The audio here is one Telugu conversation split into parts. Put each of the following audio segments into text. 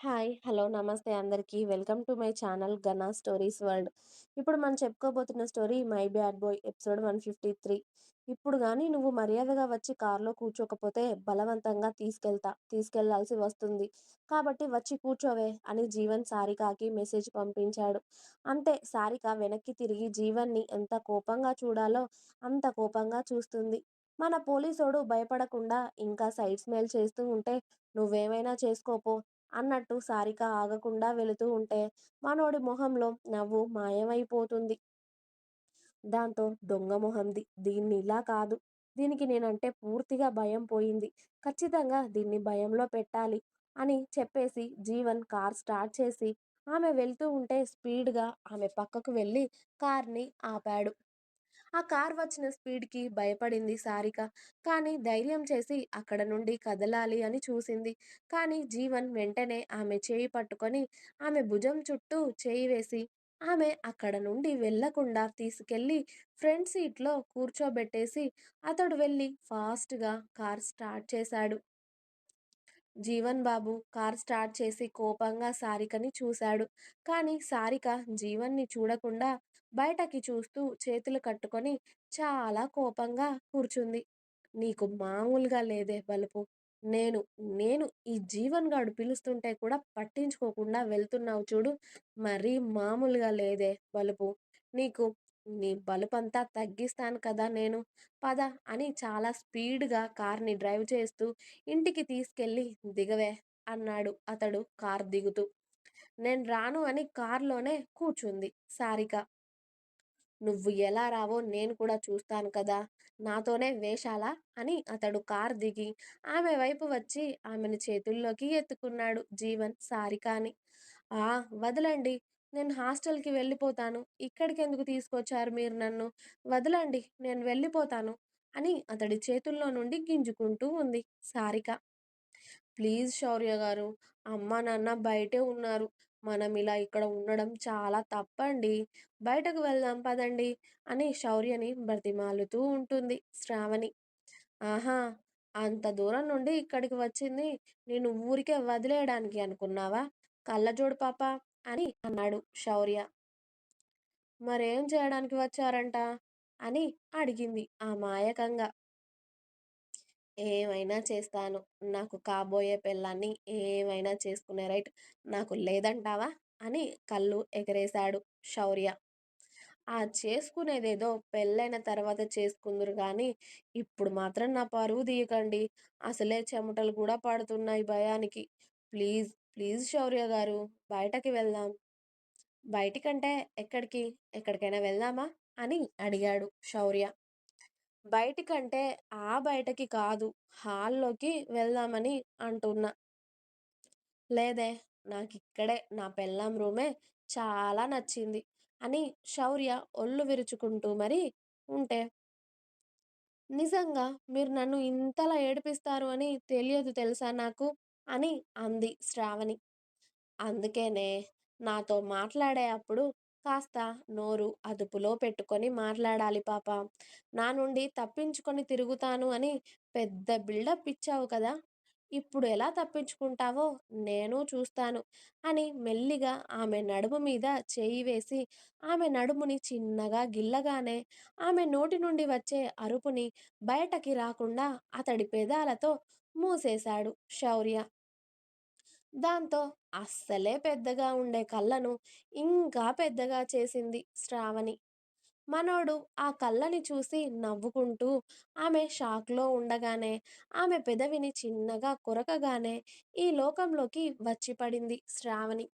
హాయ్! హలో! నమస్తే అందరికీ. Welcome to my channel 'Ghana stories world'. ఇప్పుడు మనం చెప్పుకోబోతున్న story 'my bad boy' episode 153. ఇప్పుడు కానీ నువ్వు మర్యాదగా వచ్చి కారులో కూర్చోకపోతే బలవంతంగా తీసుకెళ్తా తీసుకెళ్ళాల్సి వస్తుంది. కాబట్టి వచ్చి కూర్చోవే అని జీవన్ సారికాకి మెసేజ్ పంపించాడు. అంతే సారిక వెనక్కి తిరిగి జీవన్ని ఎంత కోపంగా చూడాలో అంత కోపంగా చూస్తుంది. మన పోలీసోడు భయపడకుండా ఇంకా సైడ్ స్మైల్ చేస్తూ ఉంటే నువ్వేమైనా చేసుకోపో అన్నట్టు సారిక ఆగకుండా వెళుతూ ఉంటే మనోడి మొహంలో నవ్వు మాయమైపోతుంది. దాంతో దొంగ మొహంది. దీన్ని ఇలా కాదు. దీనికి నేనంటే పూర్తిగా భయం పోయింది. ఖచ్చితంగా దీన్ని భయంలో పెట్టాలి అని చెప్పేసి జీవన్ కార్ స్టార్ట్ చేసి ఆమె వెళ్తూ ఉంటే స్పీడ్‌గా ఆమె పక్కకు వెళ్ళి కార్‌ని ఆపాడు. ఆ కార్ వచ్చిన స్పీడ్‌కి భయపడింది సారిక. కానీ ధైర్యం చేసి అక్కడ నుండి కదలాలి అని చూసింది. కానీ జీవన్ వెంటనే ఆమె చేయి పట్టుకొని ఆమె భుజం చుట్టూ చేయి వేసి ఆమె అక్కడ నుండి వెళ్ళకుండా తీసుకెళ్ళి ఫ్రంట్ సీట్‌లో కూర్చోబెట్టేసి అతడు వెళ్ళి ఫాస్ట్‌గా కార్ స్టార్ట్ చేశాడు. జీవన్ బాబు కార్ స్టార్ట్ చేసి కోపంగా సారికని చూశాడు. కానీ సారిక జీవన్ని చూడకుండా బయటకి చూస్తూ చేతులు కట్టుకొని చాలా కోపంగా కూర్చుంది. నీకు మామూలుగా లేదే బలుపు. నేను నేను ఈ జీవన్ గాడు పిలుస్తుంటే కూడా పట్టించుకోకుండా వెళ్తున్నావు చూడు. మరీ మామూలుగా లేదే బలుపు. నీకు నీ బలుపంతా తగ్గిస్తాను కదా నేను. పద అని చాలా స్పీడ్‌గా కార్‌ని డ్రైవ్ చేస్తూ ఇంటికి తీసుకెళ్ళి దిగవే అన్నాడు అతడు కార్ దిగుతూ. నేను రాను అని కార్‌లోనే కూర్చుంది సారిక. నువ్వు ఎలా రావో నేను కూడా చూస్తాను కదా. నాతోనే వేషాలా అని అతడు కార్ దిగి ఆమె వైపు వచ్చి ఆమెను చేతుల్లోకి ఎత్తుకున్నాడు జీవన్ సారికాని ఆ! వదలండి. నేను హాస్టల్‌కి వెళ్ళిపోతాను. ఇక్కడికి ఎందుకు తీసుకొచ్చారు మీరు నన్ను. వదలండి నేను వెళ్ళిపోతాను అని అతడి చేతుల్లో నుండి గింజుకుంటూ ఉంది సారిక. ప్లీజ్ శౌర్య గారు. అమ్మా, నాన్న బయటే ఉన్నారు. మనం ఇలా ఇక్కడ ఉండడం చాలా తప్పండి. బయటకు వెళ్దాం పదండి అని శౌర్యని బ్రతిమాలుతూ ఉంటుంది శ్రావణి. ఆహా! అంత దూరం నుండి ఇక్కడికి వచ్చింది నేను ఊరికే వదిలేయడానికి అనుకున్నావా? కళ్ళజోడు పాప అని అన్నాడు శౌర్య. మరేం చేయడానికి వచ్చారంట? అని అడిగింది అమాయకంగా. ఏమైనా చేస్తాను. నాకు కాబోయే పెళ్ళాన్ని ఏమైనా చేసుకునే రైట్ నాకు లేదంటావా? అని కళ్ళు ఎగరేశాడు శౌర్య. ఆ చేసుకునేదేదో పెళ్ళైన తర్వాత చేసుకుందురు కానీ ఇప్పుడు మాత్రం నా పరువు తీయకండి. అసలే చెమటలు కూడా పడుతున్నాయి భయానికి. ప్లీజ్ ప్లీజ్ శౌర్య గారు. బయటకి వెళ్దాం. బయటికంటే ఎక్కడికి? ఎక్కడికైనా వెళ్దామా? అని అడిగాడు శౌర్య. బయటికంటే ఆ బయటకి కాదు. హాల్లోకి వెళ్దామని అంటున్నా. లేదే. నాకు ఇక్కడే నా పెళ్ళాం రూమే చాలా నచ్చింది అని శౌర్య ఒళ్ళు విరుచుకుంటూ మరి ఉంటే నిజంగా మీరు నన్ను ఇంతలా ఏడిపిస్తారు అని తెలియదు తెలుసా నాకు అని అంది శ్రావణి. అందుకేనే నాతో మాట్లాడే అప్పుడు కాస్త నోరు అదుపులో పెట్టుకొని మాట్లాడాలి పాప నా నుండి తప్పించుకొని తిరుగుతాను అని పెద్ద బిల్డప్ ఇచ్చావు కదా. ఇప్పుడు ఎలా తప్పించుకుంటావో నేను చూస్తాను అని మెల్లిగా ఆమె నడుము మీద చేయి వేసి ఆమె నడుముని చిన్నగా గిల్లగానే ఆమె నోటి నుండి వచ్చే అరుపుని బయటకి రాకుండా అతడి పెదాలతో మూసేశాడు శౌర్య. దాంతో అస్సలే పెద్దగా ఉండే కళ్ళను ఇంకా పెద్దగా చేసింది శ్రావణి. మనోడు ఆ కళ్ళని చూసి నవ్వుకుంటూ ఆమె షాక్‌లో ఉండగానే ఆమె పెదవిని చిన్నగా కొరకగానే ఈ లోకంలోకి వచ్చిపడింది శ్రావణి.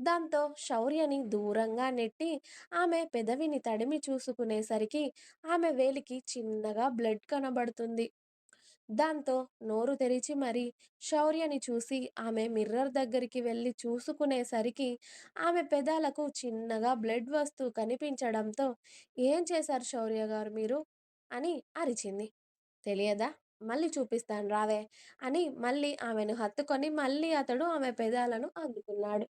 దాంతో శౌర్యని దూరంగా నెట్టి ఆమె పెదవిని తడిమి చూసుకునేసరికి ఆమె వేలికి చిన్నగా బ్లడ్ కనబడుతుంది. దాంతో నోరు తెరిచి మరి శౌర్యని చూసి ఆమె మిర్రర్ దగ్గరికి వెళ్ళి చూసుకునేసరికి ఆమె పెదాలకు చిన్నగా బ్లడ్ వస్తూ కనిపించడంతో ఏం చేశారు శౌర్య గారు మీరు? అని అరిచింది. తెలియదా? మళ్ళీ చూపిస్తాను రావే అని మళ్ళీ ఆమెను హత్తుకొని మళ్ళీ అతడు ఆమె పెదాలను అందుకున్నాడు.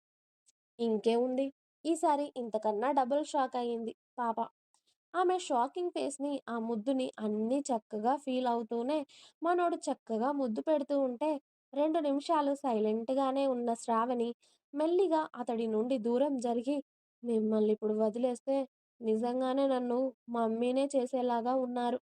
ఇంకేముంది? ఈసారి ఇంతకన్నా డబుల్ షాక్ అయింది పాప. ఆమె షాకింగ్ ఫేస్‌ని, ఆ ముద్దుని అన్నీ చక్కగా ఫీల్ అవుతూనే మనోడు చక్కగా ముద్దు పెడుతూ ఉంటే 2 నిమిషాలు సైలెంట్‌గానే ఉన్న శ్రావణి మెల్లిగా అతడి నుండి దూరం జరిగి, "మిమ్మల్ని ఇప్పుడు వదిలేస్తే నిజంగానే నన్ను మమ్మీనే చేసేలాగా ఉన్నారు.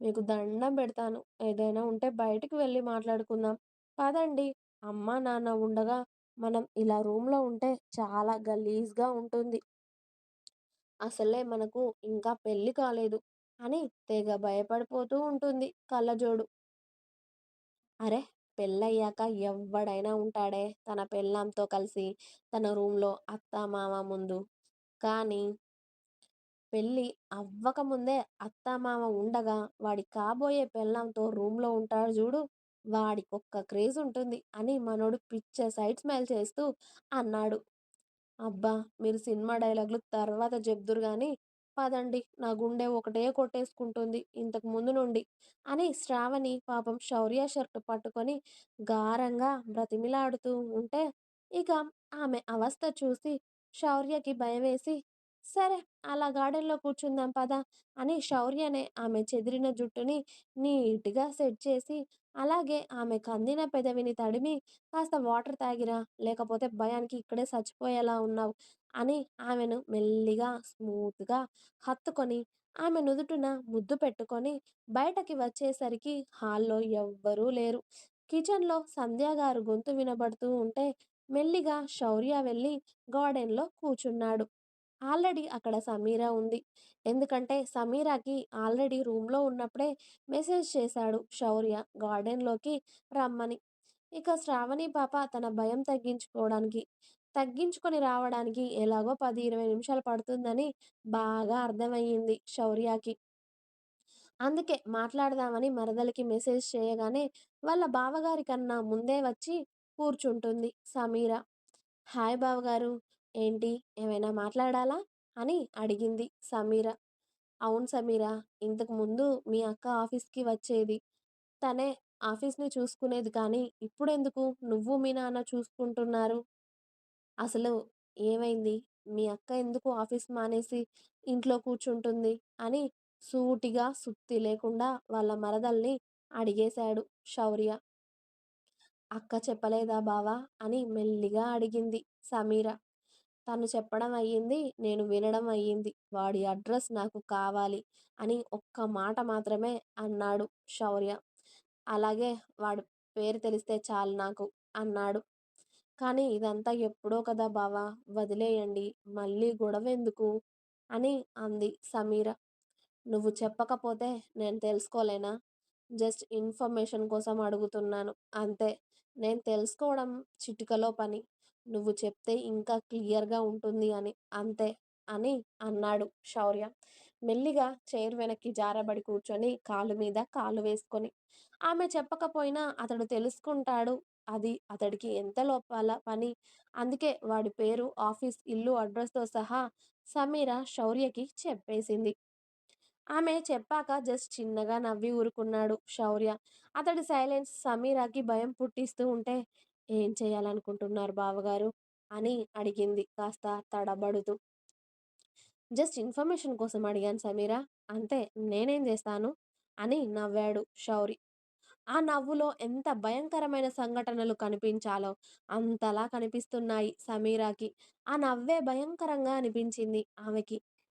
మీకు దండం పెడతాను. ఏదైనా ఉంటే బయటికి వెళ్ళి మాట్లాడుకుందాం. పదండి. అమ్మా, నాన్న ఉండగా మనం ఇలా రూమ్‌లో ఉంటే చాలా గలీజ్‌గా ఉంటుంది. అసలే మనకు ఇంకా పెళ్ళి కాలేదు" అని తెగ భయపడిపోతూ ఉంటుంది కళ్ళజోడు. అరే పెళ్ళయ్యాక ఎవడైనా ఉంటాడే తన పెళ్ళాంతో కలిసి తన రూమ్‌లో అత్తా, మామ ముందు. కానీ పెళ్ళి అవ్వకముందే అత్త మామ ఉండగా వాడి కాబోయే పెళ్ళాంతో రూమ్‌లో ఉంటాడు చూడు వాడికొక్క క్రేజుంటుంది అని మనోడు పిచ్చ సైడ్ స్మైల్ చేస్తూ అన్నాడు. అబ్బా! మీరు సినిమా డైలాగులు తర్వాత జెప్దురు గానీ పదండి. నా గుండె ఒకటే కొట్టేసుకుంటుంది ఇంతకు ముందు నుండి అని శ్రావణి పాపం శౌర్య షర్ట్ పట్టుకొని గారంగా బ్రతిమిలాడుతూ ఉంటే, ఇక ఆమె అవస్థ చూసి శౌర్యకి భయమేసి, సరే అలా గార్డెన్‌లో కూర్చుందాం పదా అని శౌర్యనే ఆమె చెదిరిన జుట్టుని నీట్‌గా సెట్ చేసి, అలాగే ఆమె కందిన పెదవిని తడిమి, "కాస్త వాటర్ తాగిరా లేకపోతే భయానికి ఇక్కడే చచ్చిపోయేలా ఉన్నావు" అని ఆమెను మెల్లిగా స్మూత్‌గా హత్తుకొని, ఆమె నుదుటిన ముద్దు పెట్టుకొని బయటకి వచ్చేసరికి హాల్‌లో ఎవ్వరూ లేరు. కిచెన్‌లో సంధ్యాగారు గొంతు వినబడుతూ ఉంటే మెల్లిగా శౌర్య వెళ్ళి గార్డెన్‌లో కూర్చున్నాడు. ఆల్రెడీ అక్కడ సమీరా ఉంది. ఎందుకంటే సమీరాకి ఆల్రెడీ రూమ్‌లో ఉన్నప్పుడే మెసేజ్ చేశాడు శౌర్య గార్డెన్‌లోకి రమ్మని. ఇక శ్రావణి పాప తన భయం తగ్గించుకోవడానికి, తగ్గించుకొని రావడానికి ఎలాగో పది ఇరవై నిమిషాలు పడుతుందని బాగా అర్థమయ్యింది శౌర్యకి. అందుకే మాట్లాడదామని మరదలికి మెసేజ్ చేయగానే వాళ్ళ బావగారి కన్నా ముందే వచ్చి కూర్చుంటుంది సమీర. హాయ్ బావగారు. ఏంటి ఏమైనా మాట్లాడాలా? అని అడిగింది సమీర. అవును సమీర. ఇంతకు ముందు మీ అక్క ఆఫీస్‌కి వచ్చేది. తనే ఆఫీస్‌ని చూసుకునేది కానీ ఇప్పుడెందుకు నువ్వు మీ నాన్న చూసుకుంటున్నారు? అసలు ఏమైంది? మీ అక్క ఎందుకు ఆఫీస్ మానేసి ఇంట్లో కూర్చుంటుంది? అని సూటిగా, సుత్తి లేకుండా వాళ్ళ మరదల్ని అడిగేశాడు శౌర్య. అక్క చెప్పలేదా బావా? అని మెల్లిగా అడిగింది సమీర. తను చెప్పడం అయ్యింది. నేను వినడం అయ్యింది. వాడి అడ్రస్ నాకు కావాలి అని ఒక్క మాట మాత్రమే అన్నాడు శౌర్య. అలాగే వాడి పేరు తెలిస్తే చాలు నాకు అన్నాడు. కానీ ఇదంతా ఎప్పుడో కదా బావా! వదిలేయండి. మళ్ళీ గొడవెందుకు? అని అంది సమీర. నువ్వు చెప్పకపోతే నేను తెలుసుకోలేనా? జస్ట్ ఇన్ఫర్మేషన్ కోసం అడుగుతున్నాను అంతే. నేను తెలుసుకోవడం చిటికలో పని. నువ్వు చెప్తే ఇంకా క్లియర్‌గా ఉంటుంది అని అంతే అని అన్నాడు శౌర్య. మెల్లిగా చైర్ వెనక్కి జారబడి కూర్చొని కాలు మీద కాలు వేసుకొని. ఆమె చెప్పకపోయినా అతడు తెలుసుకుంటాడు. అది అతడికి ఎంత లోపల పని. అందుకే వాడి పేరు, ఆఫీస్, ఇల్లు అడ్రస్‌తో సహా సమీర శౌర్యకి చెప్పేసింది. ఆమె చెప్పాక జస్ట్ చిన్నగా నవ్వి ఊరుకున్నాడు శౌర్య. అతడి సైలెన్స్ సమీరాకి భయం పుట్టిస్తూ ఉంటే, ఏం చేయాలనుకుంటున్నారు బావగారు? అని అడిగింది కాస్త తడబడుతూ. జస్ట్ ఇన్ఫర్మేషన్ కోసం అడిగాను సమీరా అంతే నేనేం చేస్తాను? అని నవ్వాడు శౌరి. ఆ నవ్వులో ఎంత భయంకరమైన సంఘటనలు కనిపించాలో అంతలా కనిపిస్తున్నాయి సమీరాకి. ఆ నవ్వే భయంకరంగా అనిపించింది ఆమెకి.